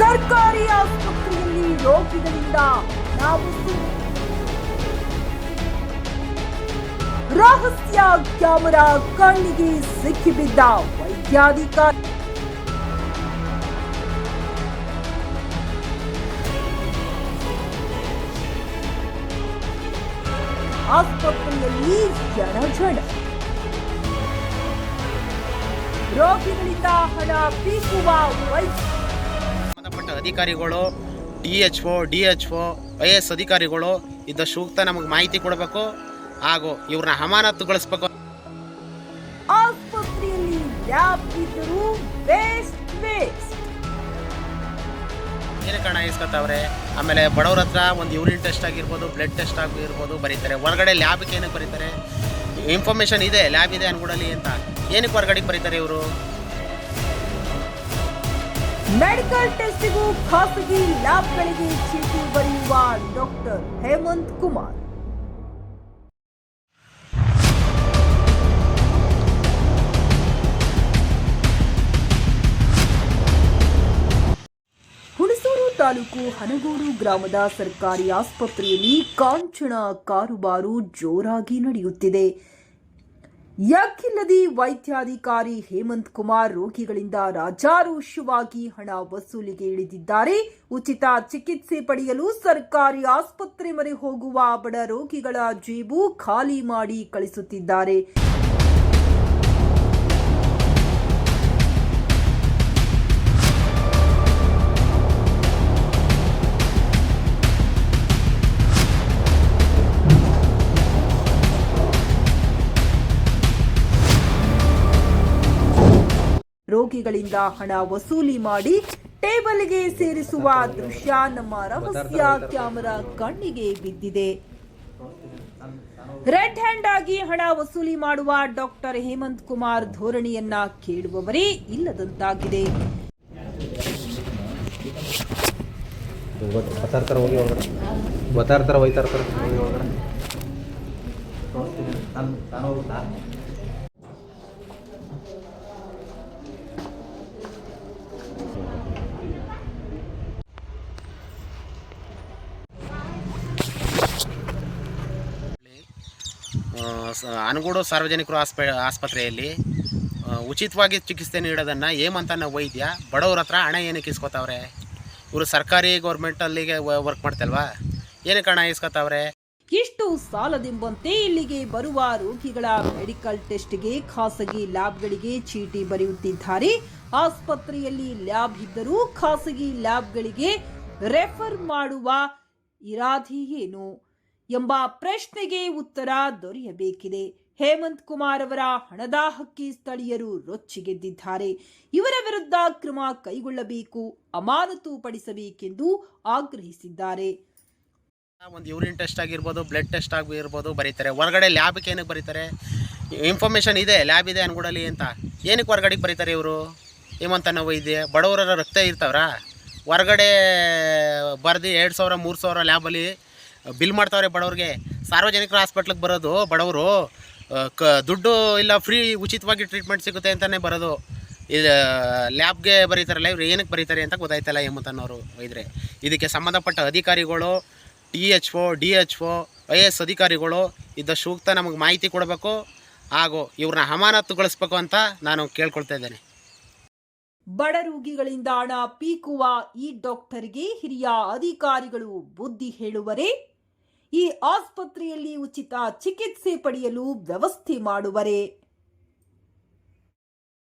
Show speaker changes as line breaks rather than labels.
ಸರ್ಕಾರಿ ಆಸ್ಪತ್ರೆಯಲ್ಲಿ ರೋಗಿಗಳಿಂದ ನಾವು ರಹಸ್ಯ ಕ್ಯಾಮರಾ ಕಣ್ಣಿಗೆ ಸಿಕ್ಕಿಬಿದ್ದ ವೈದ್ಯಾಧಿಕಾರಿ ಆಸ್ಪತ್ರೆಯಲ್ಲಿ ಜನಜಡ ರೋಗಿಗಳಿಂದ ಹಣ ಪೀಕುವ ವೈದ್ಯ
ಅಧಿಕಾರಿಗಳು D H O D H O I S ಅಧಿಕಾರಿಗಳು ಇದ್ದ ಸೂಕ್ತ ನಮಗೆ ಮಾಹಿತಿ ಕೊಡಬೇಕು ಹಾಗೂ ಇವ್ರನ್ನ ಅಮಾನತುಗೊಳಿಸ್ಬೇಕು.
ಆಸ್ಪತ್ರೆಯಲ್ಲಿ ವೇಸ್ಟ್ ವೇಸ್ಟ್
ಏನೇ ಕಾರಣ ಇಸ್ಕೊತಾವ್ರೆ ಆಮೇಲೆ ಬಡವ್ರ ಹತ್ರ ಒಂದು ಯೂರಿನ್ ಟೆಸ್ಟ್ ಆಗಿರ್ಬೋದು ಬ್ಲಡ್ ಟೆಸ್ಟ್ ಆಗಿರ್ಬೋದು ಬರೀತಾರೆ. ಹೊರಗಡೆ ಲ್ಯಾಬ್ಗೆ ಏನಕ್ಕೆ ಬರೀತಾರೆ? ಇನ್ಫಾರ್ಮೇಷನ್ ಇದೆ ಲ್ಯಾಬ್ ಇದೆ ಅನ್ಕೊಡಲಿ ಅಂತ. ಏನಕ್ಕೆ ಹೊರಗಡೆ ಬರೀತಾರೆ ಇವರು?
ಮೆಡಿಕಲ್ ಟೆಸ್ಟಿಗೂ ಖಾಸಗಿ ಲ್ಯಾಬ್ಗಳಿಗೆ ಚೀಟಿ ಬರೆಯುವ ಡಾಕ್ಟರ್ ಹೇಮಂತ್ ಕುಮಾರ್. ಹುಣಸೂರು ತಾಲೂಕು ಹನಗೂರು ಗ್ರಾಮದ ಸರ್ಕಾರಿ ಆಸ್ಪತ್ರೆಯಲ್ಲಿ ಕಾಂಚನ ಕಾರುಬಾರು ಜೋರಾಗಿ ನಡೆಯುತ್ತಿದೆ. ಯಾಕಿಲ್ಲದೆ ವೈದ್ಯಾಧಿಕಾರಿ ಹೇಮಂತ್ ಕುಮಾರ್ ರೋಗಿಗಳಿಂದ ರಾಜಾರೋಷವಾಗಿ ಹಣ ವಸೂಲಿಗೆ ಇಳಿದಿದ್ದಾರೆ. ಉಚಿತ ಚಿಕಿತ್ಸೆ ಪಡೆಯಲು ಸರ್ಕಾರಿ ಆಸ್ಪತ್ರೆ ಮರೆ ಹೋಗುವ ಬಡ ರೋಗಿಗಳ ಜೇಬು ಖಾಲಿ ಮಾಡಿ ಕಳಿಸುತ್ತಿದ್ದಾರೆ. ರೋಗಿಗಳಿಂದ ಹಣ ವಸೂಲಿ ಮಾಡಿ ಟೇಬಲ್ಗೆ ಸೇರಿಸುವ ದೃಶ್ಯ ನಮ್ಮ ರಹಸ್ಯ ಕ್ಯಾಮೆರಾ ಕಣ್ಣಿಗೆ ಬಿದ್ದಿದೆ. ರೆಡ್ ಹ್ಯಾಂಡ್ ಆಗಿ ಹಣ ವಸೂಲಿ ಮಾಡುವ ಡಾಕ್ಟರ್ ಹೇಮಂತ್ ಕುಮಾರ್ ಧೋರಣೆಯನ್ನ ಕೇಳುವವರೇ ಇಲ್ಲದಂತಾಗಿದೆ.
ಅನಗೂಡು ಸಾರ್ವಜನಿಕರು ಆಸ್ಪ ಆಸ್ಪತ್ರೆಯಲ್ಲಿ ಉಚಿತವಾಗಿ ಚಿಕಿತ್ಸೆ ನೀಡೋದನ್ನು ಹೇಮಂತನ ವೈದ್ಯ ಬಡವ್ರ ಹತ್ರ ಹಣ ಏನಕ್ಕೆ ಇಸ್ಕೊತಾವ್ರೆ? ಇವರು ಸರ್ಕಾರಿ ಗೌರ್ಮೆಂಟಲ್ಲಿಗೆ ವರ್ಕ್ ಮಾಡ್ತಲ್ವಾ? ಏನಕ್ಕೆ ಹಣ ಇಸ್ಕೊತಾವ್ರೆ?
ಇಷ್ಟು ಸಾಲದೆಂಬಂತೆ ಇಲ್ಲಿಗೆ ಬರುವ ರೋಗಿಗಳ ಮೆಡಿಕಲ್ ಟೆಸ್ಟ್ಗೆ ಖಾಸಗಿ ಲ್ಯಾಬ್ಗಳಿಗೆ ಚೀಟಿ ಬರೆಯುತ್ತಿದ್ದಾರೆ. ಆಸ್ಪತ್ರೆಯಲ್ಲಿ ಲ್ಯಾಬ್ ಇದ್ದರೂ ಖಾಸಗಿ ಲ್ಯಾಬ್ಗಳಿಗೆ ರೆಫರ್ ಮಾಡುವ ಇರಾದಿ ಏನು? ಎಂಬ ಪ್ರಶ್ನೆಗೆ ಉತ್ತರ ದೊರೆಯಬೇಕಿದೆ. ಹೇಮಂತ್ ಕುಮಾರ್ ಅವರ ಹಣದಾಹಕ್ಕೆ ಸ್ಥಳೀಯರು ರೊಚ್ಚಿಗೆದ್ದಿದ್ದಾರೆ. ಇವರ ವಿರುದ್ಧ ಕ್ರಮ ಕೈಗೊಳ್ಳಬೇಕು ಅಮಾನತು ಪಡಿಸಬೇಕೆಂದು ಆಗ್ರಹಿಸಿದ್ದಾರೆ.
ಒಂದು ಯೂರಿನ್ ಟೆಸ್ಟ್ ಆಗಿರ್ಬೋದು, ಬ್ಲಡ್ ಟೆಸ್ಟ್ ಆಗಿರ್ಬೋದು ಬರೀತಾರೆ. ಹೊರಗಡೆ ಲ್ಯಾಬ್ಗೆ ಏನಕ್ಕೆ ಬರೀತಾರೆ? ಇನ್ಫಾರ್ಮೇಷನ್ ಇದೆ, ಲ್ಯಾಬ್ ಇದೆ ಅನ್ಕೊಡಲಿ ಅಂತ. ಏನಕ್ಕೆ ಹೊರಗಡೆಗೆ ಬರೀತಾರೆ ಇವರು? ಹೇಮಂತ ನೋವು ಇದೆ ಬಡವರ ರಕ್ತ ಇರ್ತಾವ್ರಾ? ಹೊರಗಡೆ ಬರ್ದು ಎರಡು ಸಾವಿರ, ಮೂರು ಸಾವಿರ ಲ್ಯಾಬಲ್ಲಿ ಬಿಲ್ ಮಾಡ್ತಾವ್ರೆ ಬಡವ್ರಿಗೆ. ಸಾರ್ವಜನಿಕರ ಹಾಸ್ಪಿಟ್ಲಿಗೆ ಬರೋದು ಬಡವರು ಕ, ದುಡ್ಡು ಇಲ್ಲ, ಫ್ರೀ ಉಚಿತವಾಗಿ ಟ್ರೀಟ್ಮೆಂಟ್ ಸಿಗುತ್ತೆ ಅಂತಲೇ ಬರೋದು. ಇದು, ಲ್ಯಾಬ್ಗೆ ಬರೀತಾರಲ್ಲ ಇವ್ರು, ಏನಕ್ಕೆ ಬರೀತಾರೆ ಅಂತ ಗೊತ್ತಾಯ್ತಲ್ಲ ಹೇಮಂತನವರು ಇದ್ರೆ. ಇದಕ್ಕೆ ಸಂಬಂಧಪಟ್ಟ ಅಧಿಕಾರಿಗಳು, T H O, D H O, I S ಅಧಿಕಾರಿಗಳು ಇದ್ದ ಸೂಕ್ತ ನಮಗೆ ಮಾಹಿತಿ ಕೊಡಬೇಕು ಹಾಗೂ ಇವ್ರನ್ನ ಅಮಾನತುಗೊಳಿಸ್ಬೇಕು ಅಂತ ನಾನು ಕೇಳ್ಕೊಳ್ತಾ ಇದ್ದೇನೆ.
ಬಡ ರೋಗಿಗಳಿಂದ ಹಣ ಪೀಕುವ ಈ ಡಾಕ್ಟರ್ಗೆ ಹಿರಿಯ ಅಧಿಕಾರಿಗಳು ಬುದ್ಧಿ ಹೇಳುವರೆ, ಈ ಆಸ್ಪತ್ರೆಯಲ್ಲಿ ಉಚಿತ ಚಿಕಿತ್ಸೆ ಪಡೆಯಲು ವ್ಯವಸ್ಥೆ ಮಾಡುವರೇ.